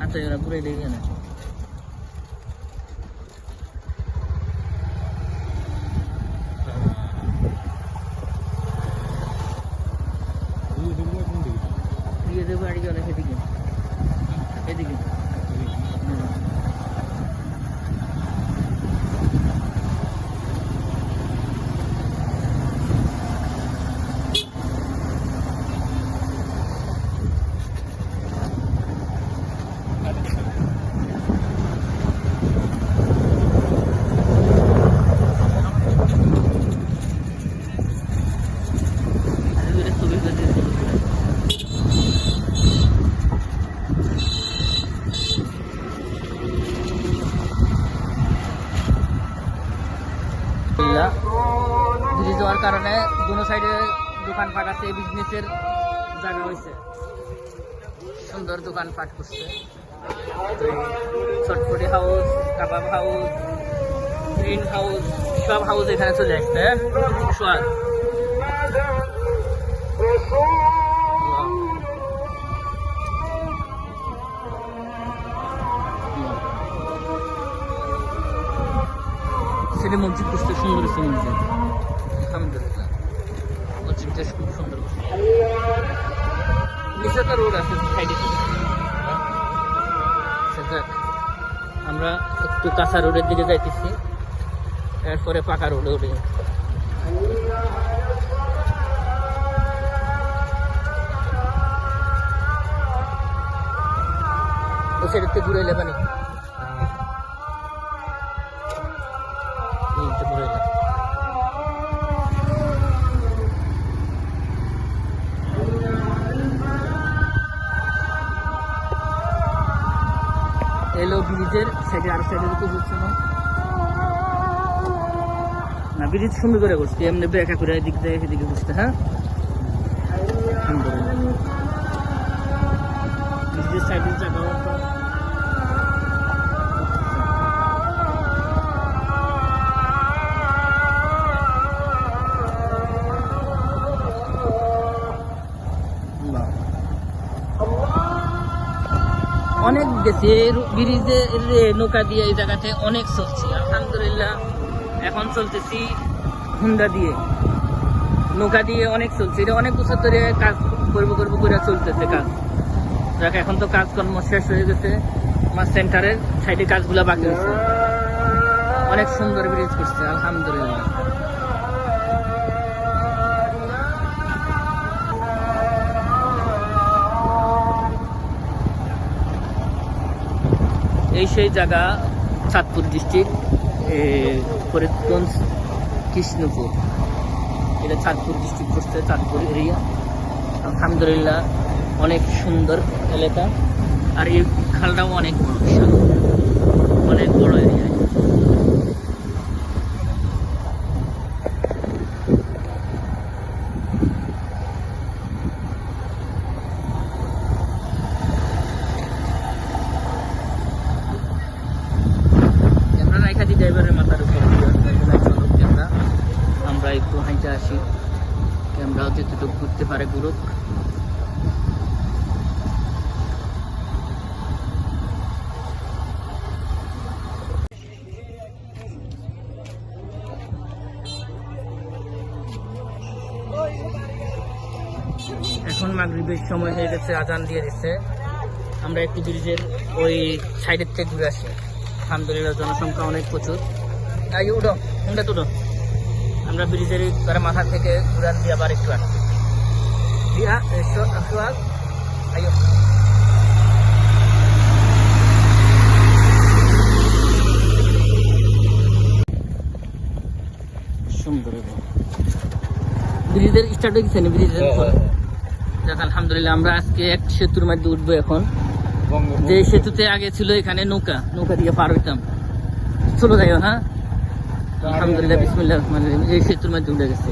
আচ্ছা এরা ঘুরে দেখে না প্রিয়দের বাড়ি গেলে সেদিকে এদিকে হুম। দূরে ছবি তুলতে দিতে। আলহামদুলিল্লাহ ব্রিজ হওয়ার কারণে দুনো সাইডে দোকানপাট আছে বিজনেসের জায়গা হয়েছে সুন্দর দোকানপাট করছে। ছটফটি house kebab house green house সব হাউস এখানে চলে আসছে হ্যাঁ? সোয়াদ। সেটা মসজিদ করতে সুন্দর হচ্ছে মসজিদ সাইডে আমরা একটু কাঁচা রোডের দিকে যাইতেছি। এরপরে পাকা রোডে উঠে সাইডে ঘুরে এলে এলো ব্রিজের সাইডে, আর সাইডে তো হচ্ছে না না, ব্রিজ সুন্দর করে করছি, এমনি ব্রেকা করে এদিক দিয়ে এদিকে বুঝতে হ্যাঁ? অনেক গেছি ব্রিজে নৌকা দিয়ে এই জায়গাতে অনেক চলছি। আলহামদুলিল্লাহ, এখন চলতেছি হুন্ডা দিয়ে। নৌকা দিয়ে অনেক চলছে। এটা অনেক বছর ধরে কাজ করব করব করে চলতেছে কাজ। দেখ এখন তো কাজকর্ম শেষ হয়ে গেছে। আমার সেন্টারের সাইডে কাজগুলো বাকি আছে। অনেক সুন্দর ব্রিজ করছে, আলহামদুলিল্লাহ। এই সেই জায়গা চাঁদপুর ডিস্ট্রিক্ট ফরিদগঞ্জ, কৃষ্ণপুর। এটা চাঁদপুর ডিস্ট্রিক্ট পড়ছে চাঁদপুর এরিয়া আলহামদুলিল্লাহ, অনেক সুন্দর এলাকা। আর এই খালটাও অনেক বড়, বিশাল। অনেক বড় এরিয়া ক্যামেরা রাখা দিই ড্রাইভারের মাথার উপর দিয়ে আসলে চলো ক্যামেরা আমরা একটু হাইটে আসি ক্যামেরাও যতটুকু ঘুরতে পারে ঘুরুক এখন মাগরিবের সময় হয়ে গেছে, আজান দিয়ে দিচ্ছে আমরা একটু ব্রিজের ওই সাইডের থেকে ঘুরে আসি। আলহামদুলিল্লাহ, জনসংখ্যা অনেক প্রচুর। আগে উঠো কোনটা তুলো। আমরা ব্রিজের এই মাথা থেকে ঘুরান দিয়ে আবার একটু আসছি দিয়া সোহাগ আইও। সুন্দর ব্রিজের স্টার্ট হয়ে গেছে না ব্রিজের উপর? যাক আলহামদুলিল্লাহ আমরা আজকে এক সেতুর মধ্যে উঠবো এখন। যে সেতুতে আগে ছিল এখানে নৌকা নৌকা দিয়ে পার হইতাম। চলো যাইও হ্যাঁ আলহামদুলিল্লাহ, বিসমুল্লাহ রহমান রহিম। এই সেতুর মধ্যে উঠে গেছে।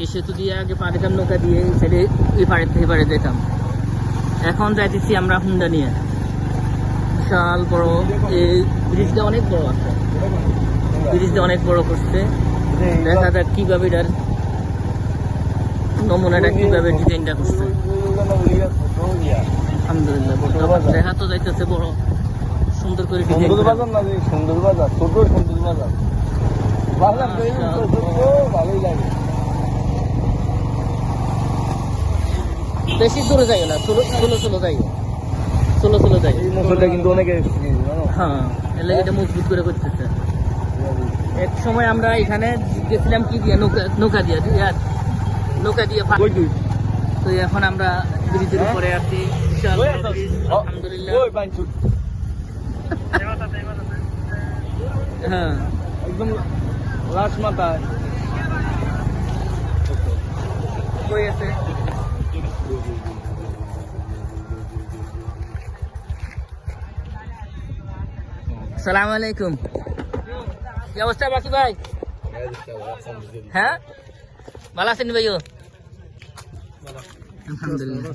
এই সেতু দিয়ে আগে পার হইতাম নৌকা দিয়ে এই সাইডে এই পাড়ে থেকে পাড়ে যেতাম। এখন যাইতেছি আমরা হুন্ডা নিয়ে। বিশাল বড়, এই ব্রিজটা অনেক বড় আছে। ব্রিজটা অনেক বড় করছে। দেখা যাক কীভাবে এটার নমুনাটা কীভাবে ডিজাইনটা করছে। আলহামদুলিল্লাহ দেখা তো যাইতেছে বড়, সুন্দর করে সুন্দর সুন্দর বাজার ছোট সুন্দর বাজার বেশি দূরে যাই না ষোলো ষোলো ষোলো যাই ষোলো ষোলো যাই এই মশলাটা কিন্তু অনেকে হ্যাঁ এর লাগে এটা মজবুত করে করতেছে। এক সময় আমরা এখানে গেছিলাম কি দিয়ে? নৌকা নৌকা দিয়ে নৌকা দিয়ে তো এখন আমরা ব্রিজের হ্যাঁ? উপরে আছি আলহামদুলিল্লাহ। হ্যাঁ। একদম লাশ মাথায়। সালাম আলাইকুম। কি অবস্থা বাকি ভাই? হ্যাঁ? ভালো আছেন ভাইও? আলহামদুলিল্লাহ।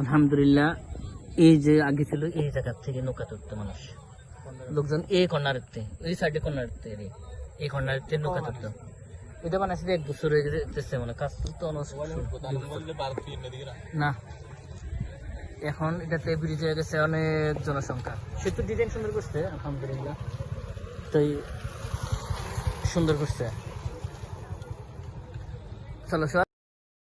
আলহামদুলিল্লাহ। এই যে আগে ছিল এই জায়গা থেকে নৌকা তুলতো মানুষ। লোকজন এই কর্নারেতে ওই সাইডে কর্নারেতে এই কর্নারেতে নৌকা তুলতো। এটা বানাইছে এক বছর হয়ে যেতেছে মানে কাজ না, এখন এটাতে ব্রিজ হয়ে গেছে অনেক জনসংখ্যা। সেতু ডিজাইন সুন্দর করছে, আলহামদুলিল্লাহ। তো সুন্দর করছে। চলো